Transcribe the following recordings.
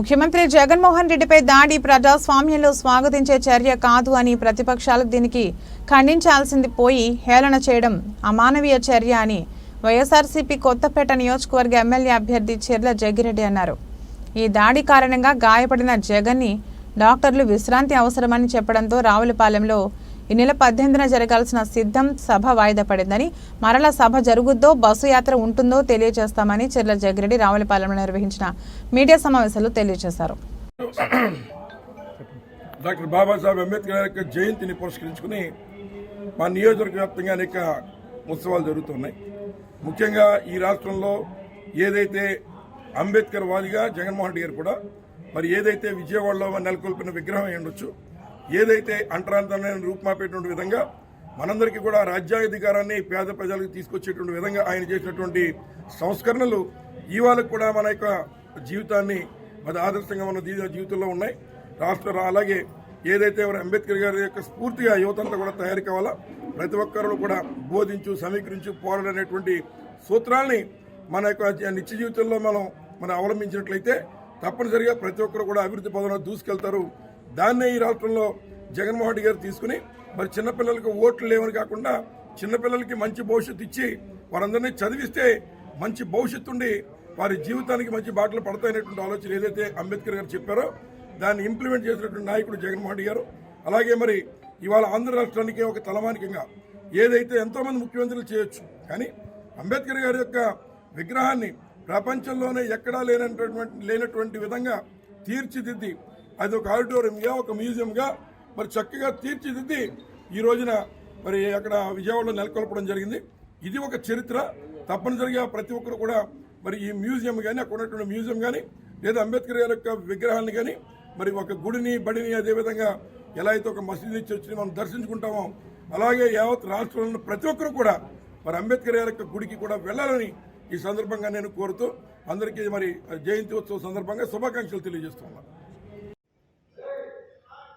ముఖ్యమంత్రి జగన్మోహన్ రెడ్డిపై దాడి ప్రజాస్వామ్యంలో స్వాగతించే చర్య కాదు అని ప్రతిపక్షాలు దీనికి ఖండించాల్సింది పోయి హేళన చేయడం అమానవీయ చర్య అని వైఎస్ఆర్సీపీ కొత్తపేట నియోజకవర్గ ఎమ్మెల్యే అభ్యర్థి చెర్ల జగ్గిరెడ్డి అన్నారు. ఈ దాడి కారణంగా గాయపడిన జగన్ని డాక్టర్లు విశ్రాంతి అవసరమని చెప్పడంతో రావులపాలెంలో ఈ నెల పద్దెనిమిదిన జరగాల్సిన సిద్ధం సభ వాయిదా పడిందని మరల సభ జరుగుద్దో బస్సు యాత్ర ఉంటుందో తెలియజేస్తామని చెర్ల జగ్గిరెడ్డి రావులపాలెంలో నిర్వహించిన మీడియా సమావేశంలో తెలియజేశారు. డాక్టర్ బాబాసాహెబ్ అంబేద్కర్ గారి యొక్క జయంతిని పురస్కరించుకుని మా నియోజకవర్గ వ్యాప్తంగా అనేక ఉత్సవాలు జరుగుతున్నాయి. ముఖ్యంగా ఈ రాష్ట్రంలో ఏదైతే అంబేద్కర్ వాదిగా జగన్మోహన్ రెడ్డి గారు కూడా మరి ఏదైతే విజయవాడలో నెలకొల్పిన విగ్రహం అయి ఉండొచ్చు ఏదైతే అంటరాంతమైన రూపుమాపేటువంటి విధంగా మనందరికీ కూడా రాజ్యాధికారాన్ని పేద ప్రజలకు తీసుకొచ్చేటువంటి విధంగా ఆయన చేసినటువంటి సంస్కరణలు ఇవాళ కూడా మన యొక్క జీవితాన్ని మరి ఆదర్శంగా మన జీవితంలో ఉన్నాయి. రాష్ట్ర అలాగే ఏదైతే మరి అంబేద్కర్ గారి యొక్క స్ఫూర్తిగా యువతంతా కూడా తయారు కావాలా? ప్రతి ఒక్కరు కూడా బోధించు సమీకరించు పోరాడనేటువంటి సూత్రాల్ని మన యొక్క నిత్య జీవితంలో మనం మనం అవలంబించినట్లయితే తప్పనిసరిగా ప్రతి ఒక్కరు కూడా అభివృద్ధి పదంలో దూసుకెళ్తారు. దాన్నే ఈ రాష్ట్రంలో జగన్మోహన్ రెడ్డి గారు తీసుకుని మరి చిన్నపిల్లలకు ఓట్లు లేవని కాకుండా చిన్నపిల్లలకి మంచి భవిష్యత్తు ఇచ్చి వారందరినీ చదివిస్తే మంచి భవిష్యత్తు ఉండి వారి జీవితానికి మంచి బాటలు పడతాయనేటువంటి ఆలోచన ఏదైతే అంబేద్కర్ గారు చెప్పారో దాన్ని ఇంప్లిమెంట్ చేసినటువంటి నాయకుడు జగన్మోహన్ రెడ్డి గారు. అలాగే మరి ఇవాళ ఆంధ్ర రాష్ట్రానికి ఒక తలమానికంగా ఏదైతే ఎంతోమంది ముఖ్యమంత్రులు చేయొచ్చు కానీ అంబేద్కర్ గారి యొక్క విగ్రహాన్ని ప్రపంచంలోనే ఎక్కడా లేనటువంటి లేనటువంటి విధంగా తీర్చిదిద్ది అది ఒక ఆడిటోరియంగా ఒక మ్యూజియంగా మరి చక్కగా తీర్చిదిద్ది ఈ రోజున మరి అక్కడ విజయవాడలో నెలకొల్పడం జరిగింది. ఇది ఒక చరిత్ర. తప్పనిసరిగా ప్రతి ఒక్కరు కూడా మరి ఈ మ్యూజియం కానీ అక్కడ ఉన్నటువంటి మ్యూజియం కానీ లేదా అంబేద్కర్ గారి యొక్క విగ్రహాన్ని కానీ మరి ఒక గుడిని బడిని అదేవిధంగా ఎలా అయితే ఒక మసీదు చర్చిని మనం దర్శించుకుంటామో అలాగే యావత్ రాష్ట్రంలో ప్రతి ఒక్కరు కూడా మరి అంబేద్కర్ గారి యొక్క గుడికి కూడా వెళ్ళాలని ఈ సందర్భంగా నేను కోరుతూ అందరికీ మరి జయంతి ఉత్సవం సందర్భంగా శుభాకాంక్షలు తెలియజేస్తున్నాను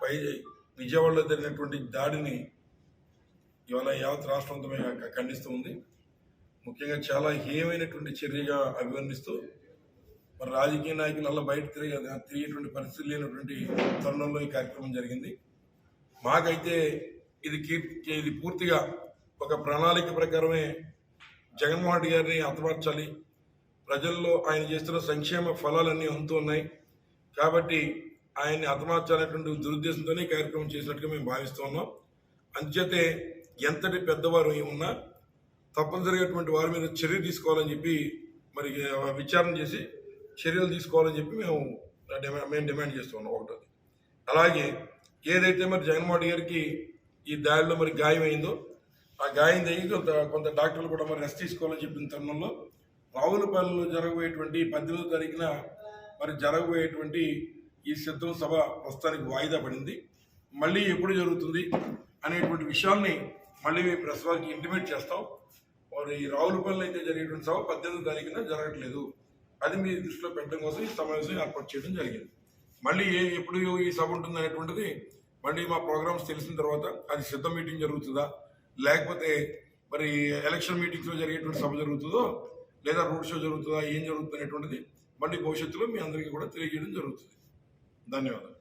పై విజయవాడలో జరిగినటువంటి దాడిని ఇవాళ యావత్ రాష్ట్రంతో ఖండిస్తూ ఉంది. ముఖ్యంగా చాలా హేయమైనటువంటి చర్యగా అభివర్ణిస్తూ మరి రాజకీయ నాయకులు అలా బయట తిరిగి తిరిగేటువంటి పరిస్థితి లేనటువంటి తరుణంలో ఈ కార్యక్రమం జరిగింది. మాకైతే ఇది కీర్తి ఇది పూర్తిగా ఒక ప్రణాళిక ప్రకారమే జగన్మోహన్ రెడ్డి గారిని అతమార్చాలి ప్రజల్లో ఆయన చేస్తున్న సంక్షేమ ఫలాలన్నీ అందుతున్నాయి కాబట్టి ఆయన్ని అతమార్చాలనేటువంటి దురుద్దేశంతోనే కార్యక్రమం చేసినట్టుగా మేము భావిస్తూ ఉన్నాం. అంచేతే ఎంతటి పెద్దవారు ఉన్నా తప్పనిసరిగాటువంటి వారి మీద చర్య తీసుకోవాలని చెప్పి మరి విచారణ చేసి చర్యలు తీసుకోవాలని చెప్పి మేము డిమాండ్ మేము డిమాండ్ చేస్తున్నాం ఒకటోది. అలాగే ఏదైతే మరి జగన్మోహన్ గారికి ఈ దాడిలో మరి గాయం అయిందో ఆ గాయం తగ్గి కొంత కొంత డాక్టర్లు కూడా మరి రెస్ట్ తీసుకోవాలని చెప్పిన తరుణంలో రావులపల్లిలో జరగబోయేటువంటి పద్దెనిమిదో తారీఖున మరి జరగబోయేటువంటి ఈ సిద్ధం సభ ప్రస్తుతానికి వాయిదా పడింది. మళ్ళీ ఎప్పుడు జరుగుతుంది అనేటువంటి విషయాల్ని మళ్ళీ మీ ప్రెస్ వారికి ఇంటిమేట్ చేస్తాం. మరి ఈ రావులపల్లి అయితే జరిగేటువంటి సభ పద్దెనిమిది తారీఖున జరగట్లేదు. అది మీ దృష్టిలో పెట్టడం కోసం ఈ సమావేశం ఏర్పాటు చేయడం జరిగింది. మళ్ళీ ఏ ఎప్పుడు ఈ సభ ఉంటుంది అనేటువంటిది మళ్ళీ మా ప్రోగ్రామ్స్ తెలిసిన తర్వాత అది సిద్ధ మీటింగ్ జరుగుతుందా? లేకపోతే మరి ఎలక్షన్ మీటింగ్స్లో జరిగేటువంటి సభ జరుగుతుందో లేదా రోడ్ షో జరుగుతుందా? ఏం జరుగుతుంది అనేటువంటిది మళ్ళీ భవిష్యత్తులో మీ అందరికీ కూడా తెలియజేయడం జరుగుతుంది. ಧನ್ಯವಾದಗಳು